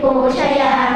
Poshaya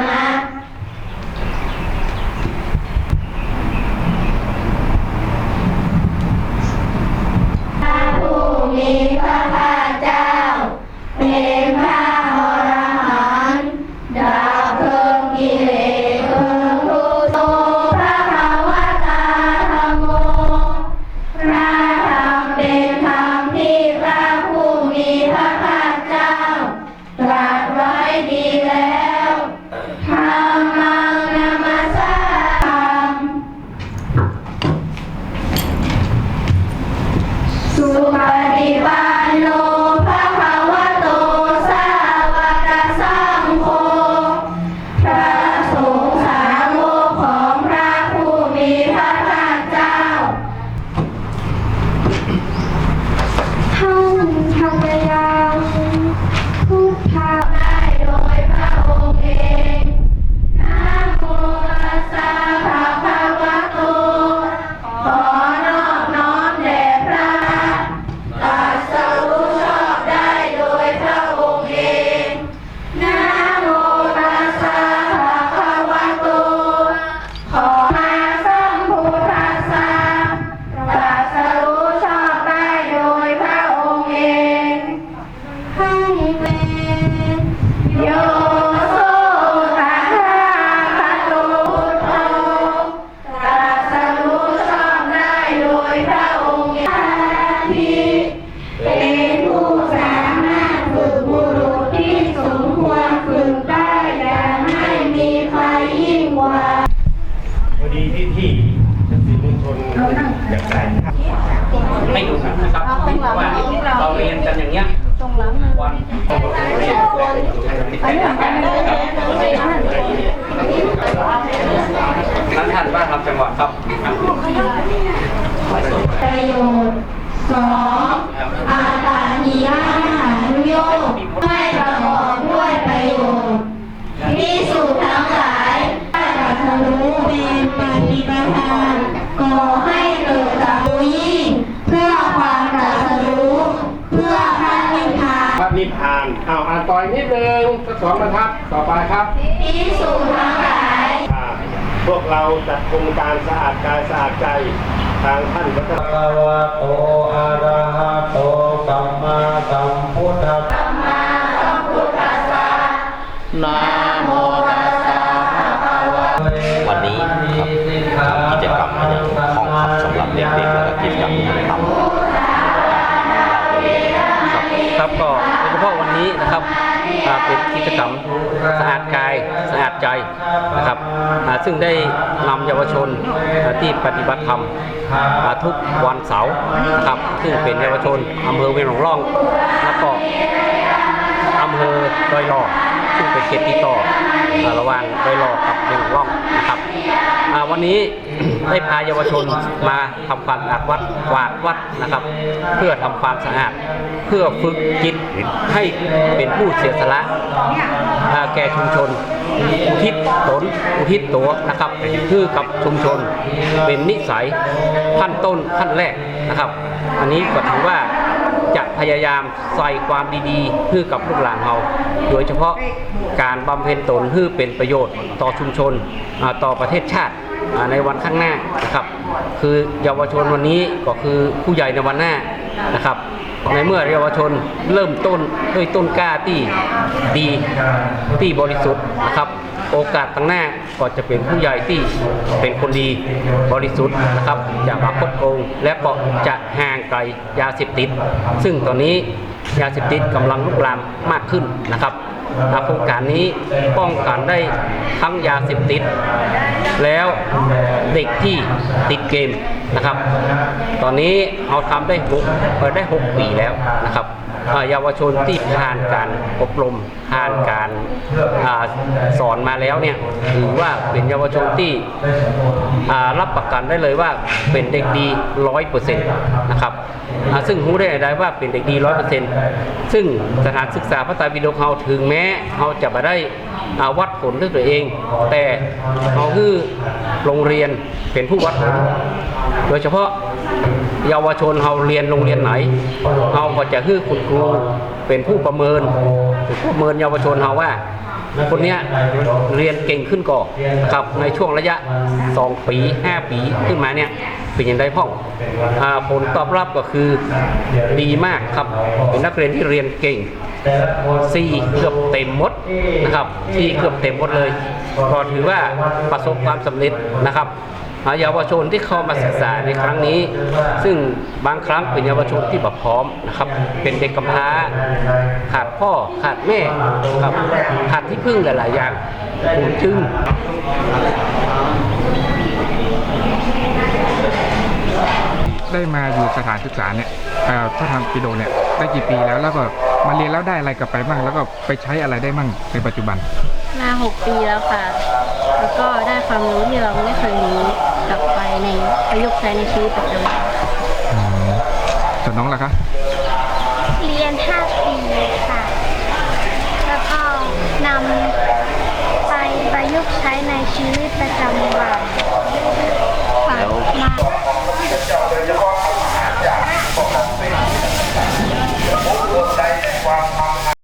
ครับประโยชน์สองอาตาทียาหานุโยกไม่ประกอบด้วยประโยชน์พิสูจน์ทั้งหลายได้ตรัสรู้เป็นปฏิปทานก่อให้เกิดสัมพุยิ่งเพื่อความตรัสรู้เพื่อพระนิพพานพระนิพพานอ้าวอ่านต่อยนิดนึงสักสองบรรทัดต่อไปครับพิสูจน์ทั้งหลาย พวกเราจัดโครงการสะอาดกายสะอาดใจทางท่านพระเจ้าภะคะวะโตอะระหะโตสัมมาสัมพุทธัสสะนะโมตัสสะวันนี้ครับกิจกรรมอย่างห้องขับสำหรับเด็กๆแล้วก็กิจกรรมทำครับก็โดยเฉพาะวันนี้นะครับเป็นกิจกรรม สะอาดกายสะอาดใจนะครับซึ่งได้นำเยาวชนที่ปฏิบัติธรรมทุกวันเสาร์นะครับซึ่งเป็นเยาวชนอำเภอเวียงหลงร่องแล้วก็อำเภอดอยหลอซึ่งเป็นเขตติดต่อระหว่างดอยหลอกับเวียงหลงร่องนะครับวันนี้ ได้พาเยาวชนมาทำความสะอาดวัดกวาดวัดนะครับ เพื่อทำความสะอาดเพื่อฝึกจิตให้เป็นผู้เสียสละแก่ชุมชนอุทิศตนอุทิศตัวนะครับคือกับชุมชนเป็นนิสัยขั้นต้นขั้นแรกนะครับ อันนี้ก็ถือว่าจะพยายามใส่ความดีๆเพื่อกับลูกหลานเราโดยเฉพาะการบำเพ็ญตนเพื่อเป็นประโยชน์ต่อชุมชนต่อประเทศชาติ ในวันข้างหน้านะครับ คือเยาวชนวันนี้ก็คือผู้ใหญ่ในวันหน้านะครับในเมื่อเยาวชนเริ่มต้นด้วยต้นกล้าที่ดีที่บริสุทธิ์นะครับ โอกาสตั้งหน้าก็จะเป็นผู้ใหญ่ที่เป็นคนดีบริสุทธิ์นะครับจะมาคบโกงและก็จะห่างไกลยาเสพติด ซึ่งตอนนี้ ยาเสพติดกำลังลุกลามมากขึ้นนะครับโครงการนี้ป้องกันได้ทั้งยาเสพติด แล้วเด็กที่ติดเกมนะครับ ตอนนี้เราทำได้หกเปิดได้ 6 ปีแล้วนะครับ เยาวชนที่ผ่านการอบรมผ่านการอสอนมาแล้วเนี่ยถือว่าเป็นเยาวชนที่รับประกันได้เลยว่าเป็นเด็กดีร้อยเปอร์เซ็นต์นะครับซึ่งรู้ได้ได้ว่าเป็นเด็กดีร้อยเปอร์เซ็นต์ซึ่งสถานศึกษาพระไตรปิฎกเราถึงแม้เราจะมาได้วัดผลด้วยตัวเอง แต่เราคือโรงเรียนเป็นผู้วัดผลโดยเฉพาะเยาวชนเราเรียนโรงเรียนไหนเราก็จะคือคุณครูเป็นผู้ประเมินเป็นผู้ประเมินเยาวชนเราว่า คนเนี้ยเรียนเก่งขึ้นก่อนนะครับในช่วงระยะ 2 ปี 5 ปีขึ้นมาเนี่ยเป็นอย่างไรพ่องผลตอบรับก็คือดีมากครับ เป็นนักเรียนที่เรียนเก่งสี่เกือบเต็มหมดนะครับที่เกือบเต็มหมดเลย ก็ถือว่าประสบความสำเร็จนะครับ เยาวชนที่เข้ามาศึกษาในครั้งนี้ ซึ่งบางครั้งเป็นเยาวชนที่แบบพร้อมนะครับ เป็นเด็กกำพร้า ขาดพ่อขาดแม่ครับขาดที่พึ่งหลาย ๆ อย่างผมจึงได้มาอยู่สถานศึกษาเนี่ยเอ่อพระธรรมปิฎกเนี่ยได้กี่ปีแล้วแล้วก็มาเรียนแล้วได้อะไรกลับไปบ้างแล้วก็ไปใช้อะไรได้บ้างในปัจจุบัน มา6ปีแล้วค่ะ แล้วก็ได้ความรู้ที่เราไม่เคยรู้กลับไปใน ประยุกต์ใช้ในชีวิตประจำวันส่วนน้องล่ะคะ เรียน 5 ปี